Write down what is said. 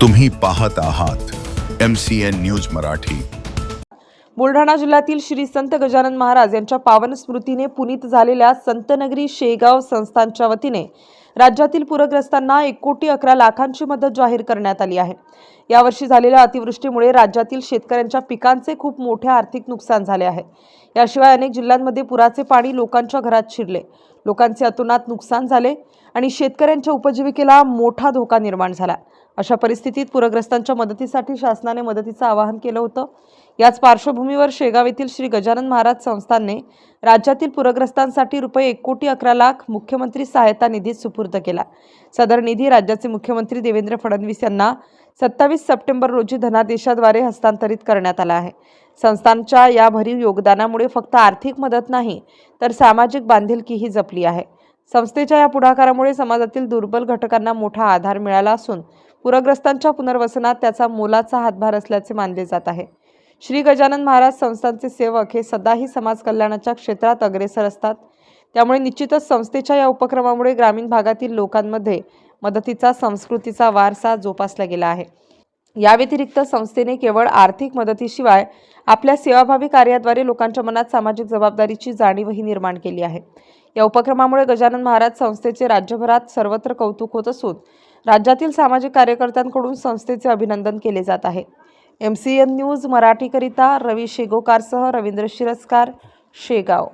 तुम्ही पाहत आहात M C N news Marathi. Buldhana जिल्ह्यातील श्री संत गजानन महाराज यांच्या पावन स्मृतीने पुनीत झालेल्या संतनगरी शेगाव संस्थांच्या वतीने राज्यातील पूरग्रस्तांना एक कोटी अकरा लाखांची मदत जाहीर करण्यात आली आहे. यावर्षी झालेल्या अतिवृष्टीमुळे राज्यातील शेतकऱ्यांच्या पिकांचे खूप मोठे आर्थिक नुकसान झाले आहे. याशिवाय अनेक जिल्ह्यांमध्ये पुराचे पाणी लोकांच्या घरात शिरले. लोकांचे अतोनात नुकसान झाले आणि शेतकऱ्यांच्या उपजीविकेला मोठा धोका निर्माण झाला. अशा परिस्थितीत पूरग्रस्तांच्या मदतीसाठी शासनाने मदतीचं आवाहन केलं होतं. याच पार्श्वभूमीवर शेगाव येथील श्री गजानन महाराज संस्थानने राज्यातील पूरग्रस्तांसाठी रुपये एक कोटी अकरा लाख मुख्यमंत्री सहायता निधीत सुपूर्द केला. सदर निधी राज्याचे मुख्यमंत्री देवेंद्र फडणवीस यांना सत्तावीस सप्टेंबर रोजी धनादेशाद्वारे हस्तांतरित करण्यात आला आहे. संस्थांच्या या भरीव योगदानामुळे फक्त आर्थिक मदत नाही तर सामाजिक बांधिलकीही जपली आहे. संस्थेच्या या पुढाकारामुळे समाजातील दुर्बल घटकांना मोठा आधार मिळाला असून पूरग्रस्तांच्या पुनर्वसनात त्याचा मोलाचा हातभार असल्याचे मानले जात आहे. श्री गजानन महाराज संस्थांचे सेवक हे सदाही समाज कल्याणाच्या क्षेत्रात अग्रेसर असतात. त्यामुळे निश्चितच संस्थेच्या या उपक्रमामुळे ग्रामीण भागातील लोकांमध्ये मदतीचा संस्कृतीचा वारसा जोपासला गेला आहे. या व्यतिरिक्त संस्थेने केवळ आर्थिक मदतीशिवाय आपल्या सेवाभावी कार्याद्वारे लोकांच्या मनात सामाजिक जबाबदारीची जाणीवही निर्माण केली आहे. या उपक्रमामुळे गजानन महाराज संस्थेचे राज्यभरात सर्वत्र कौतुक होत असून राज्यातील सामाजिक कार्यकर्त्यांकडून संस्थेचे अभिनंदन केले जात आहे. एम सी एन न्यूज मराठीकरिता रवी शेगोकारसह रवींद्र शिरस्कार शेगाव.